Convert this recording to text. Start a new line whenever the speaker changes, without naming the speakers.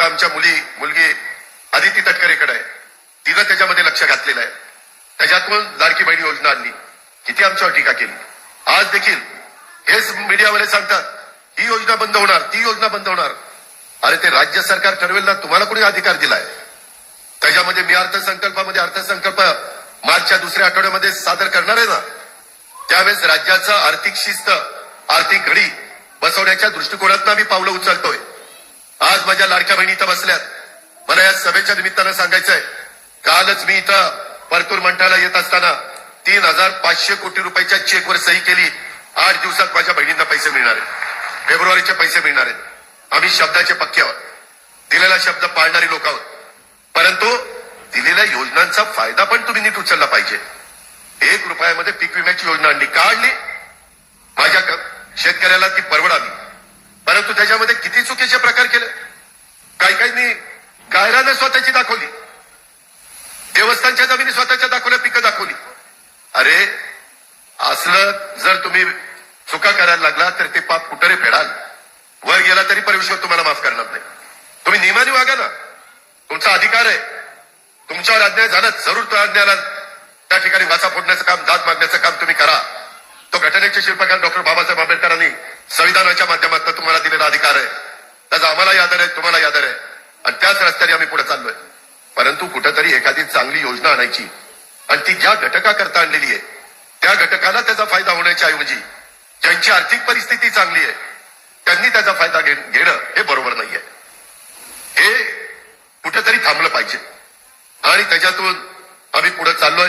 आमच्या मुली मुलगी आदिती तटकरेकडे आहे. तिनं त्याच्यामध्ये लक्ष घातलेलं आहे. त्याच्यातून लाडकी बहिणी योजना आणली. किती आमच्यावर टीका केली. आज देखील हेच मीडियावाले सांगतात ही योजना बंद होणार ती योजना बंद होणार. अरे ते राज्य सरकार ठरवेल ना तुम्हाला कोणी अधिकार दिलाय? त्याच्यामध्ये मी अर्थसंकल्पामध्ये अर्थसंकल्प मार्चच्या दुसऱ्या आठवड्यामध्ये सादर करणार आहे ना? त्यावेळेस राज्याचं आर्थिक शिस्त आर्थिक घडी बसवण्याच्या दृष्टिकोनातून आम्ही पावलं उचलतोय. आज माझ्या लाडक्या बहिणी इथं बसल्यात. मला या सभेच्या निमित्तानं सांगायचंय कालच मी इथं परतूर मंठाला येत असताना तीन हजार पाचशे कोटी रुपयाच्या चेकवर सही केली. आठ दिवसात माझ्या बहिणींना पैसे मिळणार आहेत. फेब्रुवारीचे पैसे मिळणार आहेत. आम्ही शब्दाचे पक्के आहोत. दिलेला शब्द पाळणारी लोक आहोत. परंतु दिलेल्या योजनांचा फायदा पण तुम्ही नीट उचलला पाहिजे. एक रुपयामध्ये पीक विम्याची योजना आणली का आणली माझ्या शेतकऱ्याला ती परवड त्याच्यामध्ये किती चुकीचे प्रकार केले? काही काहींनी गायरानं स्वतःची दाखवली. देवस्थानच्या जमिनी स्वतःच्या दाखवल्या पिकं दाखवली. अरे असलं जर तुम्ही चुका करायला लागला तर ते पाप कुठे फेडाल. वर गेला तरी परमेश्वर तुम्हाला माफ करणार नाही. तुम्ही नियमाने वागा ना. तुमचा अधिकार आहे. तुमच्यावर अन्याय झाला जरूर तो अन्यायाला त्या ठिकाणी वाचा फोडण्याचं काम दात मागण्याचं काम तुम्ही करा. तो घटनेचे शिल्पकार डॉक्टर बाबासाहेब आंबेडकरांनी संविधानाच्या माध्यमातून तुम्हाला दिलेला अधिकार आहे त्याचा तुम्हाला यादर आहे. आणि त्याच रस्त्याने आम्ही पुढे चाललोय. परंतु कुठंतरी एखादी चांगली योजना आणायची. आणि ती ज्या घटकाकरता आणलेली आहे त्या घटकाला त्याचा फायदा होण्याच्या ऐवजी ज्यांची आर्थिक परिस्थिती चांगली आहे त्यांनी त्याचा फायदा घेणं हे बरोबर नाहीये. हे कुठेतरी थांबलं पाहिजे. आणि त्याच्यातून आम्ही पुढे चाललोय.